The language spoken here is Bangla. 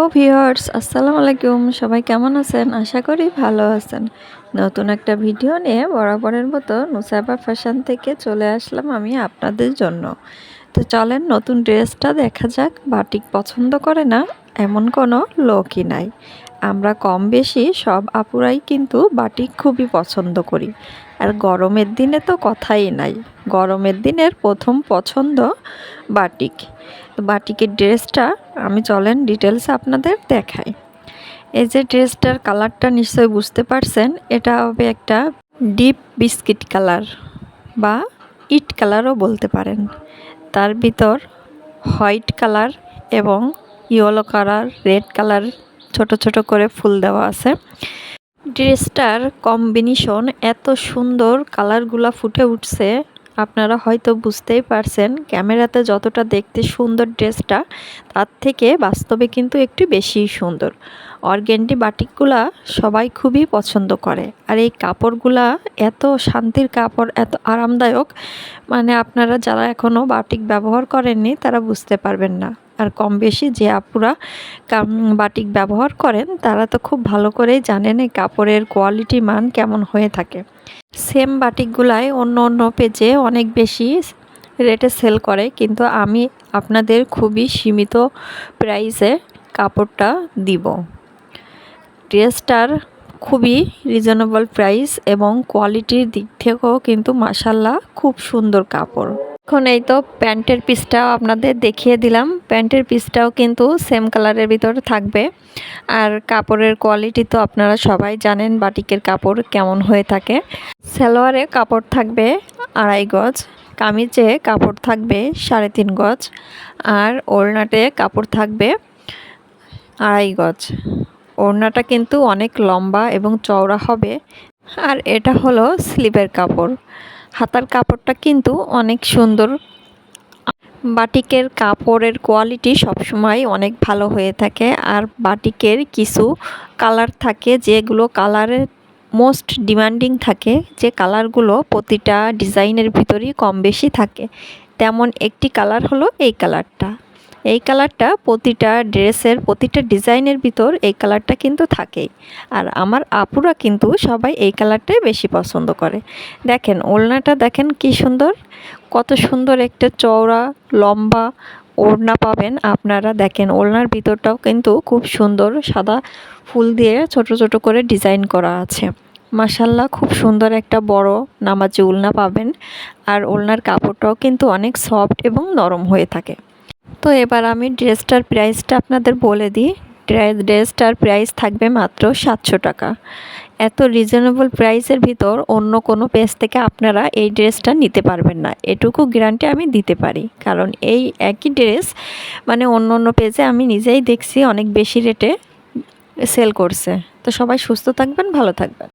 হ্যালো ভিওর্স আসসালামু আলাইকুম। সবাই কেমন আছেন? আশা করি ভালো আছেন। নতুন একটা ভিডিও নিয়ে বরাবরের মতো নুসাইবা ফ্যাশন থেকে চলে আসলাম আমি আপনাদের জন্য। তো চলেন, নতুন ড্রেসটা দেখা যাক। বাটিক পছন্দ করে না, এমন কোনো লোকই নাই। আমরা কম বেশি সব আপুরাই কিন্তু বাটিক খুবই পছন্দ করি। আর গরমের দিনে তো কথাই নাই। গরমের দিনের প্রথম পছন্দ বাটিক। তো বাটিকের ড্রেসটা আমি চলেন ডিটেলস আপনাদের দেখাই। এই যে ড্রেসটার কালারটা নিশ্চয়ই বুঝতে পারছেন, এটা হবে একটা ডিপ বিস্কিট কালার বা ইট কালারও বলতে পারেন। তার ভিতর হোয়াইট কালার এবং ইয়েলো কালার, রেড কালার ছোট ছোট করে ফুল দেওয়া আছে। ড্রেসটার কম্বিনেশন এত সুন্দর, কালারগুলা ফুটে উঠছে। আপনারা হয়তো বুঝতেই পারছেন, ক্যামেরাতে যতটা দেখতে সুন্দর ড্রেসটা, তার থেকে বাস্তবে কিন্তু একটু বেশি সুন্দর। অর্গেন্ডি বাটিকগুলা সবাই খুবই পছন্দ করে। আর এই কাপড়গুলা এত শান্তির কাপড়, এত আরামদায়ক মানে আপনারা যারা এখনও বাটিক ব্যবহার করেননি, তারা বুঝতে পারবেন না। আর কম বেশি যে আপুরা বাটিক ব্যবহার করেন, তারা তো খুব ভালো করেই জানেন এই কাপড়ের কোয়ালিটি মান কেমন হয়ে থাকে। সেম বাটিকগুলাই অন্য অন্য পেজে অনেক বেশি রেটে সেল করে, কিন্তু আমি আপনাদের খুবই সীমিত প্রাইসে কাপড়টা দিব। ড্রেসটার খুবই রিজনেবল প্রাইস এবং কোয়ালিটির দিক থেকেও কিন্তু মাসাল্লাহ খুব সুন্দর কাপড়। এখন এই তো প্যান্টের পিসটাও আপনাদের দেখিয়ে দিলাম। প্যান্টের পিসটাও কিন্তু সেম কালারের ভিতরে থাকবে। আর কাপড়ের কোয়ালিটি তো আপনারা সবাই জানেন বাটিকের কাপড় কেমন হয়ে থাকে। সালোয়ারে কাপড় থাকবে আড়াই গজ, কামিজে কাপড় থাকবে সাড়ে তিন গজ, আর ওড়নাতে কাপড় থাকবে আড়াই গজ। ওড়নাটা কিন্তু অনেক লম্বা এবং চওড়া হবে। আর এটা হলো স্লিপের কাপড়। হাতার কাপড়টা কিন্তু অনেক সুন্দর। বাটিকের কাপড়ের কোয়ালিটি সবসময় অনেক ভালো হয়ে থাকে। আর বাটিকের কিছু কালার থাকে যেগুলো কালারের মোস্ট ডিমান্ডিং থাকে। যে কালারগুলো প্রতিটা ডিজাইনের ভিতরেই কম বেশি থাকে। তেমন একটি কালার হলো এই কালারটা। এই কালারটা প্রতিটা ড্রেসের, প্রতিটা ডিজাইনের ভিতর এই কালারটা কিন্তু থাকেই। আর আমার আপুরা কিন্তু সবাই এই কালারটাই বেশি পছন্দ করে। দেখেন, ওড়নাটা দেখেন কি সুন্দর। কত সুন্দর একটা চওড়া, লম্বা ওড়না পাবেন আপনারা। দেখেন, ওড়নার ভিতরটাও কিন্তু খুব সুন্দর সাদা ফুল দিয়ে ছোট ছোট করে ডিজাইন করা আছে। মাসাল্লাহ খুব সুন্দর একটা বড় নামাজি উলনা পাবেন। আর ওলনার কাপড়টাও কিন্তু অনেক সফট এবং নরম হয়ে থাকে। তো এবার আমি ড্রেসটার প্রাইসটা আপনাদের বলে দিই। ড্রেসটার প্রাইস থাকবে মাত্র সাতশো টাকা। এত রিজনেবল প্রাইসের ভিতর অন্য কোনো পেজ থেকে আপনারা এই ড্রেসটা নিতে পারবেন না। এটুকু গ্যারান্টি আমি দিতে পারি। কারণ এই একই ড্রেস মানে অন্য অন্য পেজে আমি নিজেই দেখছি অনেক বেশি রেটে সেল করছে। তো সবাই সুস্থ থাকবেন, ভালো থাকবেন।